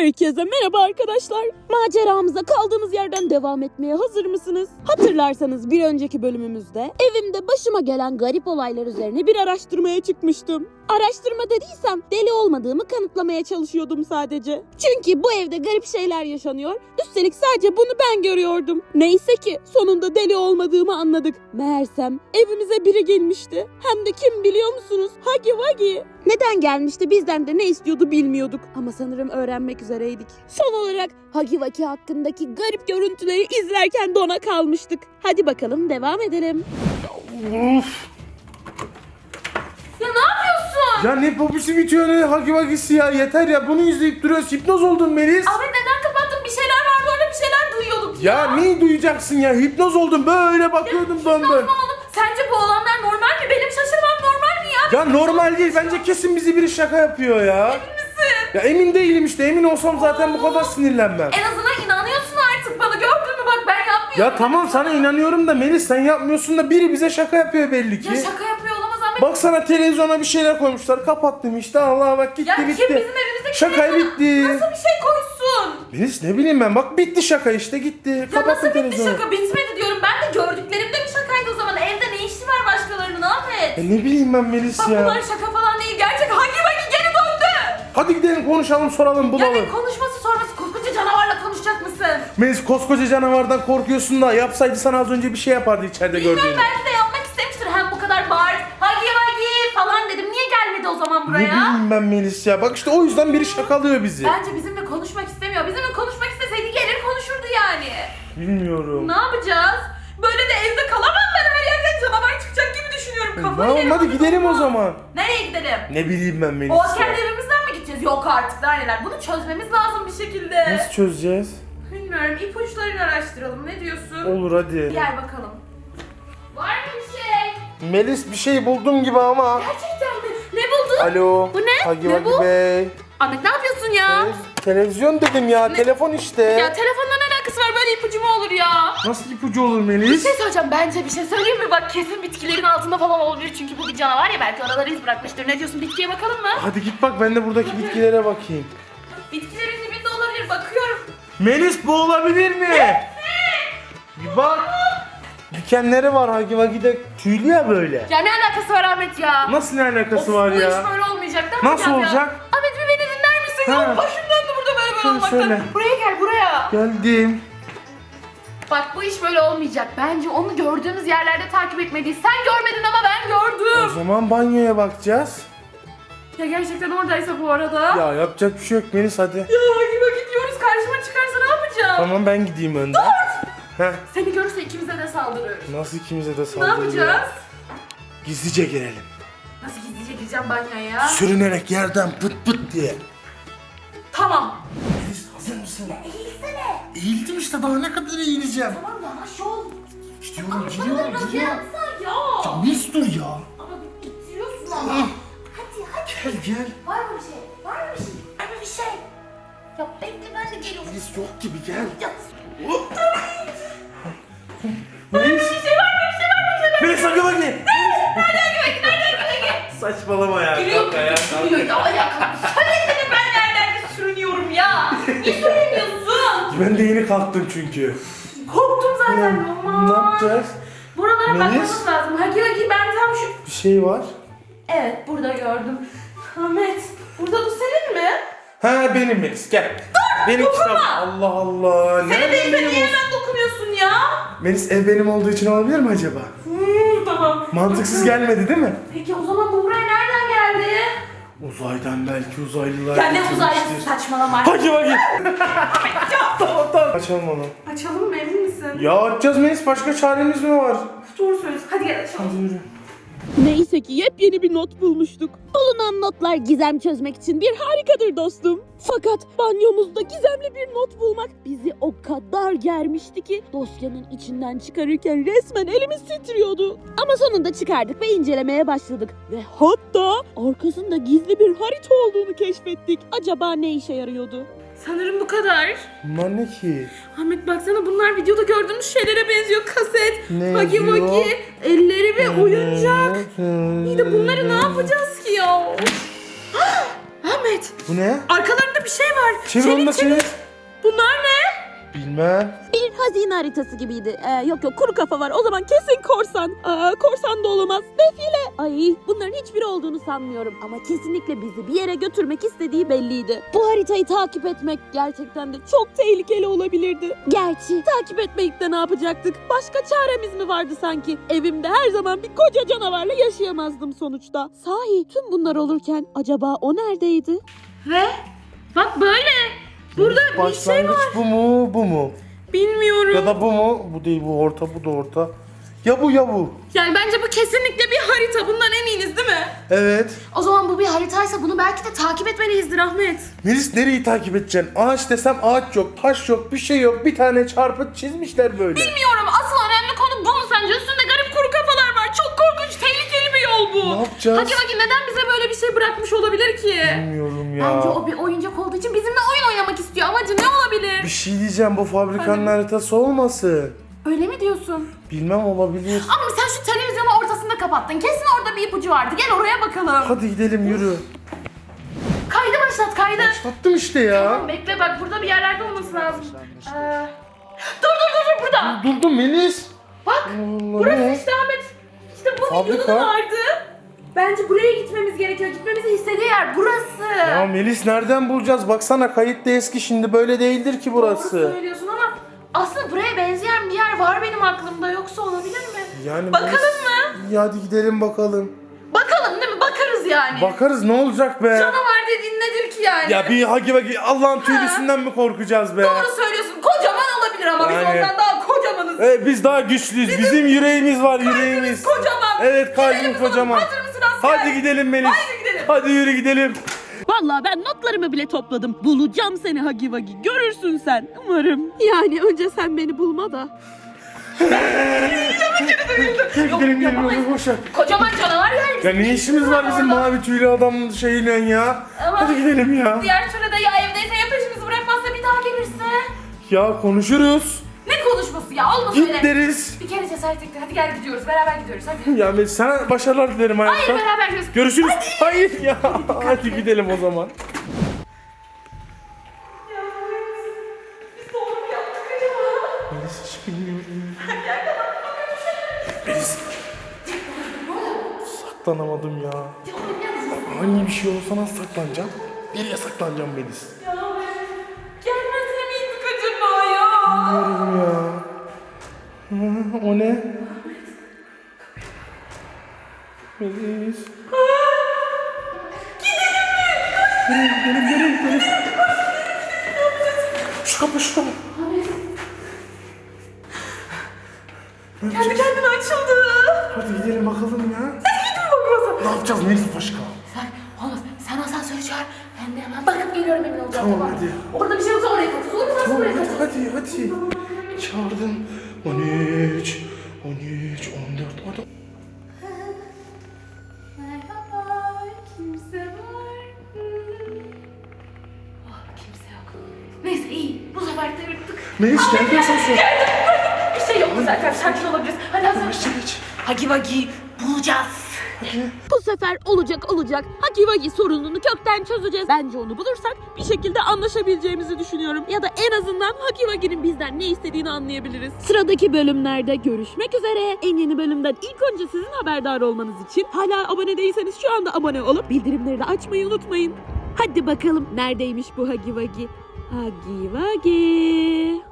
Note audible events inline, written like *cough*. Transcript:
Herkese merhaba arkadaşlar. Maceramıza kaldığımız yerden devam etmeye hazır mısınız? Hatırlarsanız bir önceki bölümümüzde evimde başıma gelen garip olaylar üzerine bir araştırmaya çıkmıştım. Araştırma dediysem deli olmadığımı kanıtlamaya çalışıyordum sadece. Çünkü bu evde garip şeyler yaşanıyor. Üstelik sadece bunu ben görüyordum. Neyse ki sonunda deli olmadığımı anladık. Meğersem evimize biri gelmişti. Hem de kim biliyor musunuz? Hagi Wagi. Neden gelmişti bizden de ne istiyordu bilmiyorduk. Ama sanırım öğrenmek üzereydik. Son olarak Hagi Wagi hakkındaki garip görüntüleri izlerken dona kalmıştık. Hadi bakalım devam edelim. Uf. Ya ne yapıyorsun? Ya ne popüsü bitiyor ne hagi vagisi ya yeter ya bunu izleyip duruyoruz hipnoz oldun Melis. Ahmet neden kapattın? Bir şeyler vardı orada bir şeyler duyuyorduk ya. Ya neyi duyacaksın ya hipnoz oldum böyle bakıyordum dön dön. Saçma oğlum. Sence bu olanlar normal mi? Benim şaşırmam normal mi ya? Ya normal değil bence kesin bizi biri şaka yapıyor ya. misin? Ya emin değilim işte emin olsam zaten bu kadar sinirlenmem. En azından inanıyorsun artık bana. Gördün mü bak ben yapmıyorum. Ya tamam sana inanıyorum da Melis sen yapmıyorsun da biri bize şaka yapıyor belli ki. Ya şaka Ahmet. Baksana televizyona bir şeyler koymuşlar kapattım işte Allah bak gitti ya kim bitti. bizim evimizdeki Şaka televizyona bitti. Nasıl bir şey koysun? Melis ne bileyim ben bak bitti şaka işte gitti. Ya Kapattım nasıl bitti televizyonu. şaka? Bitmedi diyorum. Ben de gördüklerimde bir şakaydı o zaman. Evde ne işi var başkalarının Ahmet? E ne bileyim ben Melis Bak ya. bunlar şaka falan değil. Gerçek hangi vakit geri döndü? Hadi gidelim konuşalım soralım Ya bulalım. ne konuşması sorması koskoca canavarla konuşacak mısın? Melis koskoca canavardan korkuyorsun da yapsaydı sana az önce bir şey yapardı içeride Bilmiyorum gördüğün. belki de yapmak istemiştir. Hem bu kadar bağır. Hagi hagi falan dedim. Niye gelmedi o zaman Ne bileyim ben Melis ya. Bak işte o yüzden biri şakalıyor bizi. Bence bizimle konuşmak istemiyor. Bizimle konuşmak isteseydi gelir konuşurdu yani. Bilmiyorum. Ne yapacağız? Böyle de evde kalamam ben. Her yerden canavar çıkacak gibi düşünüyorum. Kafayı Tamam yerim. hadi gidelim o zaman. Nereye gidelim? Ne bileyim ben Melis O ya. asker evimizden mi gideceğiz? Yok artık daha neler. Bunu çözmemiz lazım bir şekilde. Nasıl çözeceğiz? Bilmiyorum. İpuçlarını araştıralım. Ne diyorsun? Olur hadi. Gel bakalım. Var mı bir şey? Melis bir şey buldum gibi ama. Gerçekten? Alo. Bu ne? Hagi Ne Vagi bu? Bey. Ahmet ne yapıyorsun ya? Televiz- Televizyon dedim ya. Telefon işte. Ya telefonla ne alakası var? Böyle ipucu mu olur ya? Nasıl ipucu olur Bir Melis? şey söyleyeceğim. Bence bir şey söyleyeyim mi? Bak kesin bitkilerin altında falan olabilir. Çünkü bu bir canavar ya. Belki oralara iz bırakmıştır. Ne diyorsun? Bitkiye bakalım mı? Hadi git bak ben de buradaki bitkilere bakayım. Bitkilerin dibinde olabilir. Bakıyorum. Melis bu olabilir mi? Bir bak. Dikenleri var Hagi Vagi'de tüylü ya böyle. Ya ne alakası var Ahmet ya? Nasıl ne alakası Of, var bu ya? iş böyle olmayacak. Ne Nasıl yapacağız ya? olacak? Ahmet bir beni dinler misin? Ha. Ya başım döndü burada böyle böyle olmaktan. söyle. Buraya gel buraya. Geldim. Bak bu iş böyle olmayacak. Bence onu gördüğümüz yerlerde takip etmeliyiz. Sen görmedin ama ben O gördüm. zaman banyoya bakacağız. Ya gerçekten oradaysa bu arada. Ya, Ya yapacak bir şey yok Melis hadi. gibi gidiyoruz. Karşıma çıkarsa ne yapacağım? Tamam ben gideyim önden. Heh, Seni görürse ikimize de saldırır. nasıl ikimize de Ne saldırıyor? yapacağız? Gizlice girelim. Nasıl gizlice gireceğim banyoya? Sürünerek yerden pıt pıt diye. Tamam. Melis hazır mısın? Eğilsene. Eğildim işte daha ne kadar eğileceğim. Tamam yavaş ol. İşte oğlum giriyorum Biraz giriyorum. ya. Ya Melis dur ya. Ama getiriyorsun ama. Ah, Hadi hadi. Gel gel. Var mı bir şey? Var mı bir şey? Ya bekle ben de geliyorum. Melis yok gibi gel. Ya. Melis. *laughs* bir şey var mı? Bir şey var mı? Bir şey var mı? Melis hadi bakayım. Nereden güvek? Nereden güvek? Saçmalama ya. Geliyor. Ayağa, kalk. Geliyor ya ayakkabı. Söylesene ben nerelerde sürünüyorum ya. Niye söylemiyorsun? Ben de yeni kalktım çünkü. Korktum zaten. Ne Aman. yapacağız? Buralara Melis? bakmamız lazım. Hagi Hagi ben tam şu... Bir şey var. Evet burada gördüm. Ahmet burada bu senin mi? Ha benim Melis gel. benim dokunma. kitap. Allah Allah. Senin değilse benim niye hemen dokunuyorsun ya? Melis ev benim olduğu için olabilir mi acaba? Hmm, tamam. Mantıksız gelmedi değil mi? Peki o zaman bu buraya nereden geldi? Uzaydan belki uzaylılar Ya ne uzaylısı saçmalama. Hadi bakayım. *laughs* tamam tamam. Açalım onu. Açalım mı emin misin? Ya açacağız Melis başka çaremiz mi var? Doğru söylüyorsun. Hadi gel açalım. Hadi yürü. Neyse ki yepyeni bir not bulmuştuk. Bulunan notlar gizem çözmek için bir harikadır dostum. Fakat banyomuzda gizemli bir not bulmak bizi o kadar germişti ki dosyanın içinden çıkarırken resmen elimiz titriyordu. Ama sonunda çıkardık ve incelemeye başladık. Ve hatta arkasında gizli bir harita olduğunu keşfettik. Acaba ne işe yarıyordu? Sanırım bu kadar. Bunlar ne ki? Ahmet baksana bunlar videoda gördüğümüz şeylere benziyor. Kaset, Ne magi yazıyor? magi, elleri ve oyuncak. İyi de bunları ne yapacağız? ki ya? Ahmet *gasps* Ahmet Bu ne? arkalarında bir şey var. Çevir onu da çevir. Bunlar ne? Bilmem. Bir hazine haritası gibiydi. Ee, yok yok kuru kafa var. O zaman kesin korsan. Aa, korsan da olamaz. Defile. Ay bunların hiçbiri olduğunu sanmıyorum. Ama kesinlikle bizi bir yere götürmek istediği belliydi. Bu haritayı takip etmek gerçekten de çok tehlikeli olabilirdi. Gerçi takip etmeyip de ne yapacaktık? Başka çaremiz mi vardı sanki? Evimde her zaman bir koca canavarla yaşayamazdım sonuçta. Sahi tüm bunlar olurken acaba o neredeydi? Ve bak böyle. Burada bir şey Başlangıç var. bu mu bu mu? Bilmiyorum. Ya da bu mu? Bu değil bu orta bu da orta. Ya bu ya bu. Yani bence bu kesinlikle bir harita. Bundan eminiz değil mi? Evet. O zaman bu bir haritaysa bunu belki de takip etmeliyizdir Ahmet. Melis nereyi takip edeceksin? Ağaç desem ağaç yok, taş yok, bir şey yok. Bir tane çarpıt çizmişler böyle. Bilmiyorum. Asıl önemli konu bu mu sence? Üstünde garip kuru kafalar var. Çok korkunç, tehlikeli bir yol bu. Ne yapacağız? Hadi bakayım neden bize şey bırakmış olabilir ki? Bilmiyorum ya. Bence o bir oyuncak olduğu için bizimle oyun oynamak istiyor. Amacı ne olabilir? Bir şey diyeceğim bu fabrikanın haritası olmasın. Öyle mi diyorsun? Bilmem olabilir. Ama sen şu televizyonu ortasında kapattın. Kesin orada bir ipucu vardı. Gel oraya bakalım. Hadi gidelim yürü. Kaydı başlat kaydı. Tattım işte ya. Tamam bekle bak burada bir yerlerde olması lazım. Ee, dur dur dur dur burada. Durdum Melis. Bak Allah burası ne? işte Ahmet. İşte bu Fabrika. videoda da vardı. Bence buraya gitmemiz gerekiyor. Gitmemizi istediği yer burası. Ya Melis nereden bulacağız? Baksana kayıt da eski şimdi böyle değildir ki Doğru burası. söylüyorsun ama aslında buraya benzeyen bir yer var benim aklımda. Yoksa olabilir mi? Yani Bakalım Melis- mı? İyi hadi gidelim bakalım. Bakalım değil mi? Bakarız yani. Bakarız ne olacak be? Canavar dediğin nedir ki yani? Ya bir hagi vagi Allah'ın tüylüsünden mi korkacağız be? Doğru söylüyorsun. Kocaman olabilir ama biz Yani. ondan daha kocamanız. Evet biz daha güçlüyüz. Bizim, yüreğimiz var yüreğimiz. kocaman. Evet kalbim Gidelim bakalım. kocaman. Hazır? Hadi gidelim Melis. Haydi gidelim. Hadi yürü gidelim. Vallahi ben notlarımı bile topladım. Bulacağım seni Hagi Vagi. Görürsün sen. Umarım. Yani önce sen beni bulma da. gidelim gidelim boş ver. Kocaman canavar yani. Ya ne işimiz var bizim mavi tüylü adam şeyle ya? Ama- Hadi gidelim ya. Diğer türlü de ya evdeyse ya peşimizi bırakmazsa bir daha gelirse. Ya konuşuruz. Ne konuşması ya olmaz Git öyle. deriz. Cesaret etti. Hadi gel gidiyoruz. Beraber gidiyoruz hadi. Ya Melis sana başarılar dilerim Hayır hayatta. beraber gidiyoruz. Görüşürüz. Hayır ya. Hadi gidelim o zaman. Biz doğru mu yaptık acaba? Melis hiç bilmiyorum. Melis. Saklanamadım ya. Hangi bir şey olsa nasıl saklanacağım? Nereye saklanacağım Melis? Ya gelmese miydik acaba ya? Bilmiyorum ya. Hı, *laughs* o ne? Melis. Gidelim mi? Gidelim, gidelim, gidelim. Şu kapı, şu kapı. Kendi kendine açıldı. Hadi gidelim bakalım ya. Gidin bakmasın. Ne yapacağız Melis başka? Sen, oğlum sen asansörü çağır. Ben de hemen bakıp geliyorum emin olacağım. Tamam, hadi. Orada bir şey yoksa oraya kaçacağız. Olmazsa Tamam buraya hadi hadi hadi. 13, 13, 14, 14. Merhaba, kimse var mı? Oh, kimse yok. Neyse iyi, bu sefer de yırttık. Melis geldi asansör. Bir şey yok zaten, sakin olabiliriz. Hadi hazır. Başla geç. Hagi Vagi bulacağız. Bu sefer olacak olacak. Hagi Vagi sorununu kökten çözeceğiz. Bence onu bulursak bir şekilde anlaşabileceğimizi düşünüyorum. Ya da en azından Hagi Vagi'nin bizden ne istediğini anlayabiliriz. Sıradaki bölümlerde görüşmek üzere. En yeni bölümden ilk önce sizin haberdar olmanız için hala abone değilseniz şu anda abone olup bildirimleri de açmayı unutmayın. Hadi bakalım neredeymiş bu Hagi Vagi? Hagi Vagi.